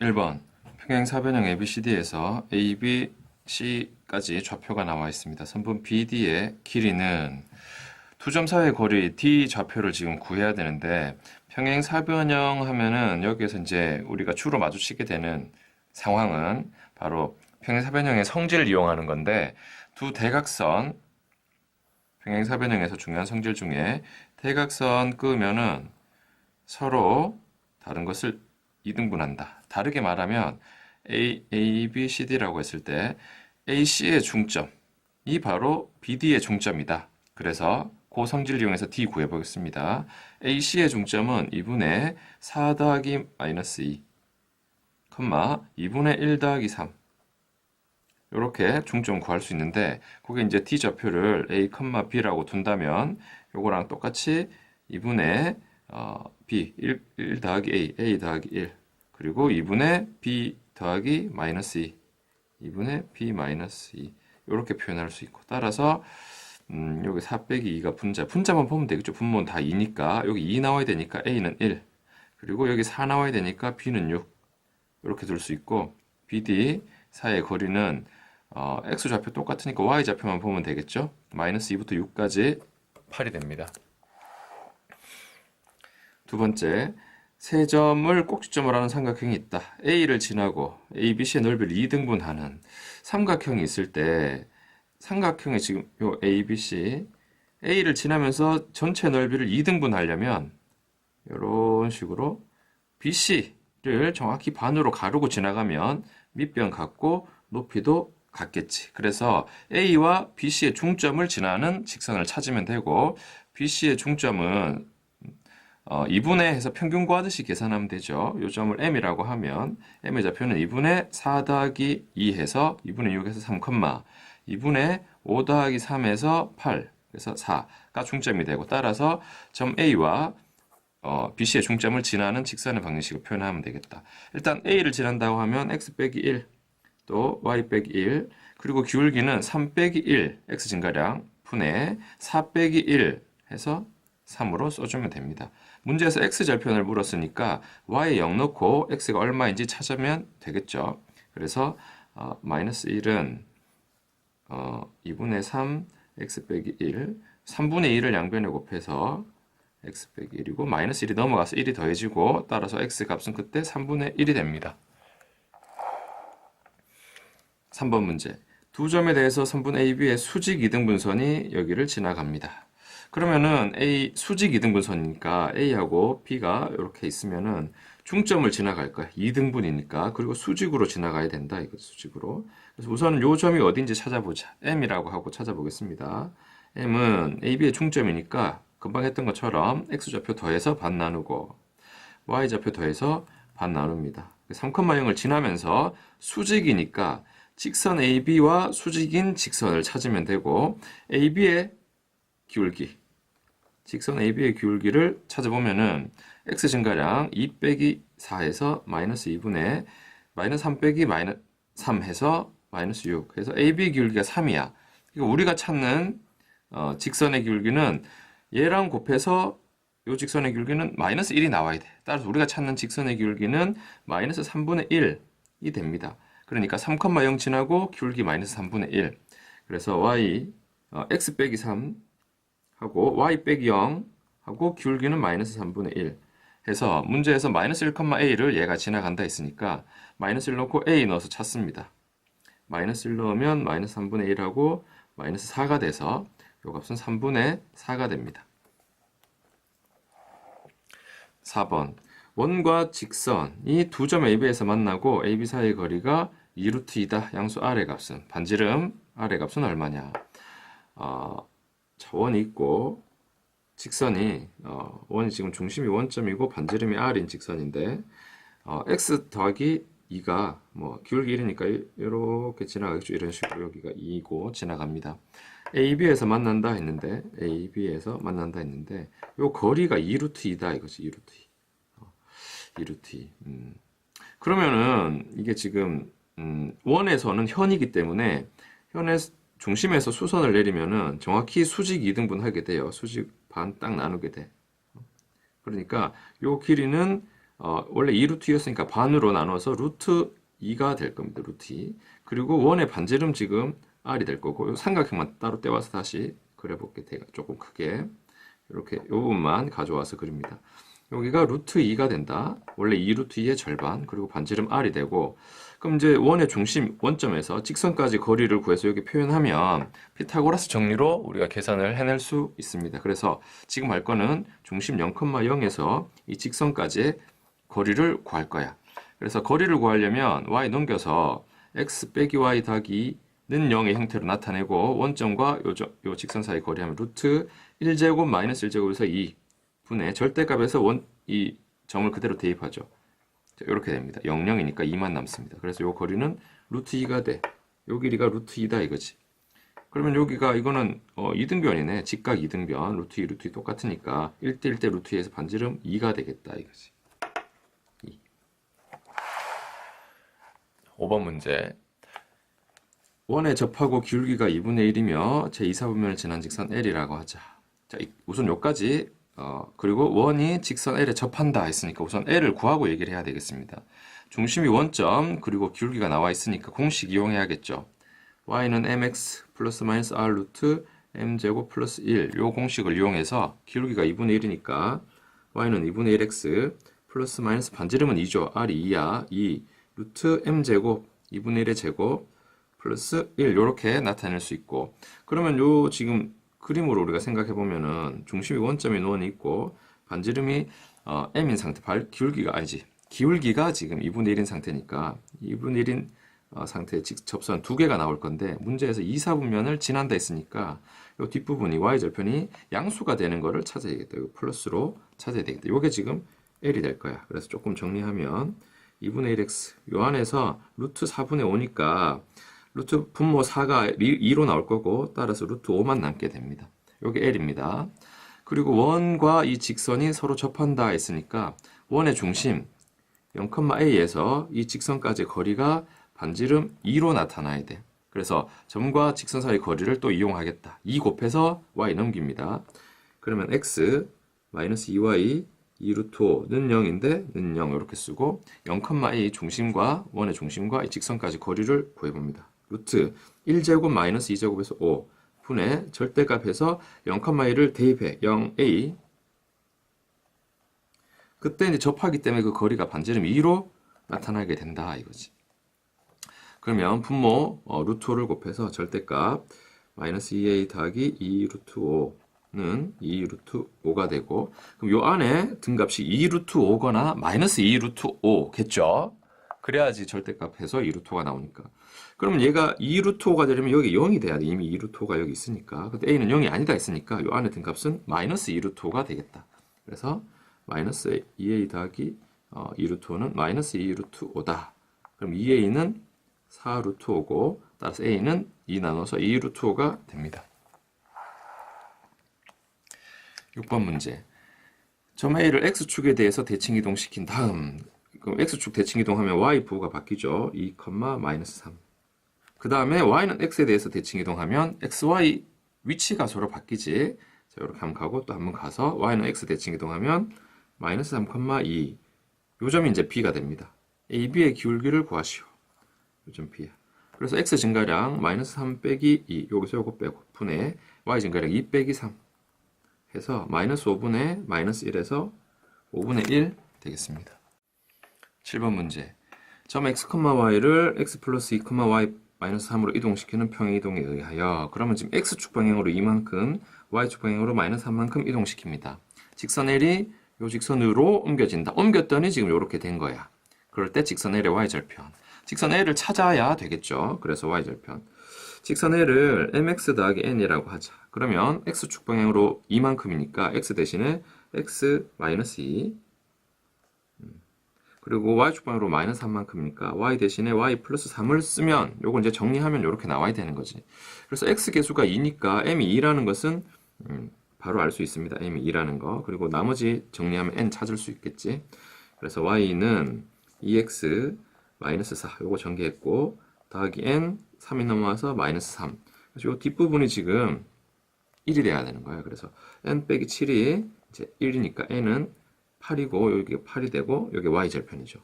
1번 평행사변형 ABCD에서 A, B, C까지 좌표가 나와 있습니다. 선분 BD의 길이는 두점 사이의 거리 D 좌표를 지금 구해야 되는데 평행사변형 하면은 여기에서 이제 우리가 주로 마주치게 되는 상황은 바로 평행사변형의 성질을 이용하는 건데 두 대각선 평행사변형에서 중요한 성질 중에 대각선 끄면은 서로 다른 것을 이등분한다. 다르게 말하면 A, A, B, C, D라고 했을 때 AC의 중점이 바로 BD의 중점이다. 그래서 그 성질을 이용해서 D 구해보겠습니다. AC의 중점은 2분의 4 더하기 마이너스 2, 컴마 2분의 1 더하기 3 이렇게 중점 구할 수 있는데 그게 이제 D 좌표를 A, B라고 둔다면 요거랑 똑같이 2분의 어, B 1, 1 더하기 A, A 더하기 1 그리고 2분의 B 더하기 마이너스 2 2분의 B 마이너스 2 이렇게 표현할 수 있고. 따라서 음, 여기 4 빼기 2가 분자. 분자만 보면 되겠죠. 분모는 다 2니까. 여기 2 나와야 되니까 A는 1 그리고 여기 4 나와야 되니까 B는 6 이렇게 둘 수 있고. BD 사이의 거리는 어, X 좌표 똑같으니까 Y 좌표만 보면 되겠죠. 마이너스 2부터 6까지 8이 됩니다 두 번째, 세 점을 꼭지점으로 하는 삼각형이 있다. A를 지나고 A, B, C의 넓이를 2등분하는 삼각형이 있을 때 삼각형의 지금 요 A, B, C A를 지나면서 전체 넓이를 2등분하려면 이런 식으로 BC를 정확히 반으로 가르고 지나가면 밑변 같고 높이도 같겠지. 그래서 A와 BC의 중점을 지나는 직선을 찾으면 되고 BC의 중점은 어, 2분의 해서 평균 구하듯이 계산하면 되죠. 요 점을 m이라고 하면 m의 좌표는 2분의 4 더하기 2 해서 2분의 6에서 3, 2분의 5 더하기 3에서 8 그래서 4가 중점이 되고 따라서 점 A와 어, BC의 중점을 지나는 직선의 방정식을 표현하면 되겠다. 일단 A를 지난다고 하면 x 빼기 1, 또 y 빼기 1, 그리고 기울기는 3 빼기 1, x 증가량 분의 4 빼기 1 해서 3으로 써주면 됩니다. 문제에서 x절편을 물었으니까 y에 0 넣고 x가 얼마인지 찾으면 되겠죠. 그래서 어, 마이너스 1은 어, 2분의 3 x 빼기 1 3분의 1을 양변에 곱해서 x 빼기 1이고 마이너스 1이 넘어가서 1이 더해지고 따라서 x 값은 그때 3분의 1이 됩니다. 3번 문제 두 점에 대해서 선분 AB의 수직 이등분선이 여기를 지나갑니다. 그러면은 A 수직 이등분선이니까 A하고 B가 이렇게 있으면은 중점을 지나갈 거야. 2등분이니까. 그리고 수직으로 지나가야 된다. 이거 수직으로. 그래서 우선 요 점이 어딘지 찾아보자. M이라고 하고 찾아보겠습니다. M은 AB의 중점이니까 금방 했던 것처럼 X좌표 더해서 반 나누고 Y좌표 더해서 반 나눕니다. 3,0을 지나면서 수직이니까 직선 AB와 수직인 직선을 찾으면 되고 AB의 기울기 직선 AB의 기울기를 찾아보면은 x 증가량 2 빼기 4에서 마이너스 2분의 마이너스 3 빼기 마이너스 3 해서 마이너스 6 그래서 AB 기울기가 3이야. 그러니까 우리가 찾는 어, 직선의 기울기는 얘랑 곱해서 이 직선의 기울기는 마이너스 1이 나와야 돼. 따라서 우리가 찾는 직선의 기울기는 마이너스 3분의 1이 됩니다. 그러니까 3,0 지나고 기울기 마이너스 3분의 1 그래서 y 어, x 빼기 3 하고 y 빼기 0 하고 기울기는 마이너스 3분의 1 해서 문제에서 마이너스 1,a를 얘가 지나간다 했으니까 마이너스 1 넣고 a 넣어서 찾습니다. 마이너스 1 넣으면 마이너스 3분의 1하고 마이너스 4가 돼서 요 값은 3분의 4가 됩니다. 4번 원과 직선이 두 점 AB에서 만나고 AB 사이의 거리가 2루트 2다. 양수 R의 값은 반지름 R의 값은 얼마냐? 어, 원이 있고 직선이 어, 원이 지금 중심이 원점이고 반지름이 r인 직선인데 어, x 더하기 2가 뭐 기울기 1이니까 이렇게 지나가겠죠. 이런 식으로 여기가 2고 지나갑니다. AB에서 만난다 했는데 AB에서 만난다 했는데 요 거리가 2루트 2다 이거지 2루트 2. 어, 2루트 2. 음. 그러면은 이게 지금 음, 원에서는 현이기 때문에 현에 중심에서 수선을 내리면은 정확히 수직 2등분 하게 돼요. 수직 반 딱 나누게 돼. 그러니까 요 길이는 어, 원래 2루트 2였으니까 반으로 나눠서 루트 2가 될 겁니다. 루트 2. 그리고 원의 반지름 지금 r이 될 거고 요 삼각형만 따로 떼와서 다시 그려볼게. 제가 조금 크게 이렇게 요 부분만 가져와서 그립니다. 여기가 루트 2가 된다. 원래 2루트 2의 절반 그리고 반지름 r이 되고 그럼 이제 원의 중심 원점에서 직선까지 거리를 구해서 여기 표현하면 피타고라스 정리로 우리가 계산을 해낼 수 있습니다. 그래서 지금 할 거는 중심 0,0에서 이 직선까지 거리를 구할 거야. 그래서 거리를 구하려면 y 넘겨서 x 빼기 y 더하기 는 0의 형태로 나타내고 원점과 요, 저- 요 직선 사이 거리하면 루트 1제곱 마이너스 1제곱에서 2 분의 절대값에서 원, 이 점을 그대로 대입하죠. 자, 이렇게 됩니다. 0, 0이니까 2만 남습니다. 그래서 요 거리는 루트 2가 돼. 요 길이가 루트 2다 이거지. 그러면 여기가 이거는 어, 이등변이네. 직각 이등변. 루트 2, 루트 2 똑같으니까 1대 1대 루트 2에서 반지름 2가 되겠다 이거지. 2. 5번 문제. 원에 접하고 기울기가 2분의 1이며 제2사분면을 지난 직선 L이라고 하자. 자, 이- 우선 요까지 어, 그리고 원이 직선 L에 접한다 했으니까 우선 L을 구하고 얘기를 해야 되겠습니다. 중심이 원점 그리고 기울기가 나와 있으니까 공식 이용해야겠죠. y는 mx 플러스 마이너스 r 루트 m제곱 플러스 1 요 공식을 이용해서 기울기가 2분의 1이니까 y는 2분의 1x 플러스 마이너스 반지름은 2죠. r이 2야. 2 루트 m제곱 2분의 1의 제곱 플러스 1 요렇게 나타낼 수 있고 그러면 요 지금 그림으로 우리가 생각해 보면은 중심이 원점인 원이 있고 반지름이 어, m인 상태 발 기울기가 아니지 기울기가 지금 2분의 1인 상태니까 2분의 1인 어, 상태의 직- 접선 두 개가 나올 건데 문제에서 2, 4분면을 지난다 했으니까 요 뒷부분이 y절편이 양수가 되는 거를 찾아야겠다. 이거 플러스로 찾아야 되겠다. 요게 지금 l이 될 거야. 그래서 조금 정리하면 2분의 1x 요 안에서 루트 4분의 5니까 루트 분모 4가 2로 나올 거고 따라서 루트 5만 남게 됩니다. 요게 L입니다. 그리고 원과 이 직선이 서로 접한다 했으니까 원의 중심 0,a에서 이 직선까지 거리가 반지름 2로 나타나야 돼. 그래서 점과 직선 사이 거리를 또 이용하겠다. 2 곱해서 y 넘깁니다. 그러면 x 마이너스 2y 2루트 5는 0인데 는 0 이렇게 쓰고 0,a 중심과 원의 중심과 이 직선까지 거리를 구해봅니다. 루트 1제곱 마이너스 2제곱에서 5 분의 절대값에서 0,a를 대입해 0a 그때 이제 접하기 때문에 그 거리가 반지름 2로 나타나게 된다 이거지. 그러면 분모 어, 루트 5를 곱해서 절대값 마이너스 2a 더하기 2 루트 5는 2 루트 5가 되고 그럼 요 안에 등값이 2 루트 5거나 마이너스 2 루트 5겠죠? 그래야지 절대값에서 2 루트 5가 나오니까. 그러면 얘가 2 루트 5가 되려면 여기 0이 돼야 돼. 이미 2 루트 5가 여기 있으니까. 근데 a는 0이 아니다 했으니까 요 안에 등값은 마이너스 2 루트 5가 되겠다. 그래서 마이너스 2a 더하기 어, 2 루트 5는 마이너스 2 루트 5다. 그럼 2a는 4 루트 5고 따라서 a는 2 나눠서 2 루트 5가 됩니다. 6번 문제. 점 A를 X축에 대해서 대칭 이동시킨 다음 그럼 X축 대칭 이동 하면 Y 부호가 바뀌죠. 2, 마이너스 3. 그 다음에 Y는 X에 대해서 대칭 이동 하면 XY 위치가 서로 바뀌지. 자, 이렇게 한번 가고 또 한번 가서 Y는 X 대칭 이동 하면 마이너스 3, 2. 요 점이 이제 B가 됩니다. AB의 기울기를 구하시오. 요점 B야. 그래서 X 증가량 마이너스 3 빼기 2 여기서 요거 빼고 분의 Y 증가량 2 빼기 3 해서 마이너스 5분의 마이너스 1에서 5분의 1 되겠습니다. 7번 문제. 점 x, y를 x 플러스 2, y 마이너스 3으로 이동시키는 평행 이동에 의하여 그러면 지금 x축 방향으로 이만큼 y축 방향으로 마이너스 3만큼 이동시킵니다. 직선 L이 요 직선으로 옮겨진다. 옮겼더니 지금 이렇게 된 거야. 그럴 때 직선 L의 y절편. 직선 L을 찾아야 되겠죠. 그래서 y절편. 직선 L을 mx 더하기 n이라고 하자. 그러면 x축 방향으로 이만큼이니까 x 대신에 x 마이너스 2 음. 그리고 y축 방향으로 마이너스 3만큼이니까 y 대신에 y 플러스 3을 쓰면 요걸 이제 정리하면 이렇게 나와야 되는 거지. 그래서 x 개수가 2니까 m이 2라는 것은 음, 바로 알 수 있습니다. m이 2라는 거. 그리고 나머지 정리하면 n 찾을 수 있겠지. 그래서 y는 2x 마이너스 4 요거 전개했고 더하기 n 3이 넘어와서 마이너스 3 그래서 요 뒷부분이 지금 1이 돼야 되는 거예요 그래서 n 빼기 7이 이제 1이니까 n은 8이고 여기 8이 되고 여기 y절편이죠.